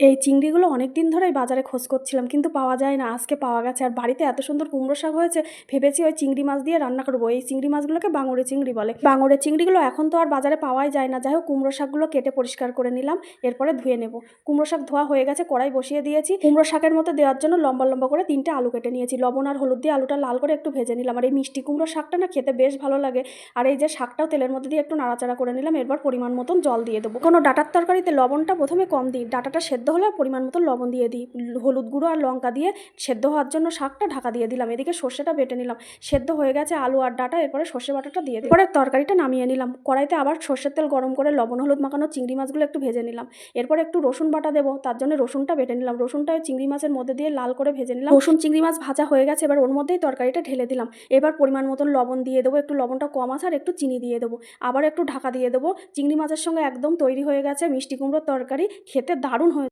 এই চিংড়িগুলো অনেক দিন ধরেই বাজারে খোঁজ করছিলাম, কিন্তু পাওয়া যায় না। আজকে পাওয়া গেছে। আর বাড়িতে এত সুন্দর কুমড়ো শাক হয়েছে, ভেবেছি ওই চিংড়ি মাছ দিয়ে রান্না করব। এই চিংড়ি মাছগুলোকে বাঙড়ে চিংড়ি বলে। বাঙড়ে চিংড়িগুলো এখন তো আর বাজারে পাওয়াই যায় না। যাই হোক কুমড়ো শাকগুলো কেটে পরিষ্কার করে নিলাম, এরপরে ধুয়ে নেব। কুমড়ো শাক ধোয়া হয়ে গেছে, কড়াই বসিয়ে দিয়েছি। কুমড়ো শাকের মতো দেওয়ার জন্য লম্বা লম্বা করে তিনটে আলু কেটে নিয়েছি। লবণ আর হলুদ দিয়ে আলুটা লাল করে একটু ভেজে নিলাম। আর এই মিষ্টি কুমড়ো শাকটা না খেতে বেশ ভালো লাগে। আর এই যে শাকটাও তেলের মধ্যে দিয়ে একটু নাড়াচাড়া করে নিলাম। এরপর পরিমাণ মতন জল দিয়ে দেবো। কোনো ডাটার তরকারিতে লবণটা প্রথমে কম দিই। ডাটাটা সেদ্ধ হলে পরিমাণ মতো লবণ দিয়ে দিই। হলুদ গুঁড়ো আর লঙ্কা দিয়ে সেদ্ধ হওয়ার জন্য শাকটা ঢাকা দিয়ে দিলাম। এদিকে সর্ষেটা বেটে নিলাম। সেদ্ধ হয়ে গেছে আলু আর ডাটা, এরপরে সর্ষে বাটাটা দিয়ে দিই পরে তরকারিটা নামিয়ে নিলাম। কড়াইতে আবার সর্ষের তেল গরম করে লবণ, হলুদ মাখানো চিংড়ি মাছগুলো একটু ভেজে নিলাম। এরপর একটু রসুন বাটা দেবো, তার জন্য রসুনটা বেটে নিলাম। রসুনটা চিংড়ি মাছের মধ্যে দিয়ে লাল করে ভেজে নিলাম। রসুন চিংড়ি মাছ ভাজা হয়ে গেছে, এবার ওর মধ্যেই তরকারিটা ঢেলে দিলাম। এবার পরিমাণ মতন লবণ দিয়ে দেবো, একটু লবণটা কম আছে আর একটু চিনি দিয়ে দেবো। আবার একটু ঢাকা দিয়ে দেবো। চিংড়ি মাছের সঙ্গে একদম তৈরি হয়ে গেছে মিষ্টি কুমড়োর তরকারি, খেতে দারুণ হয়ে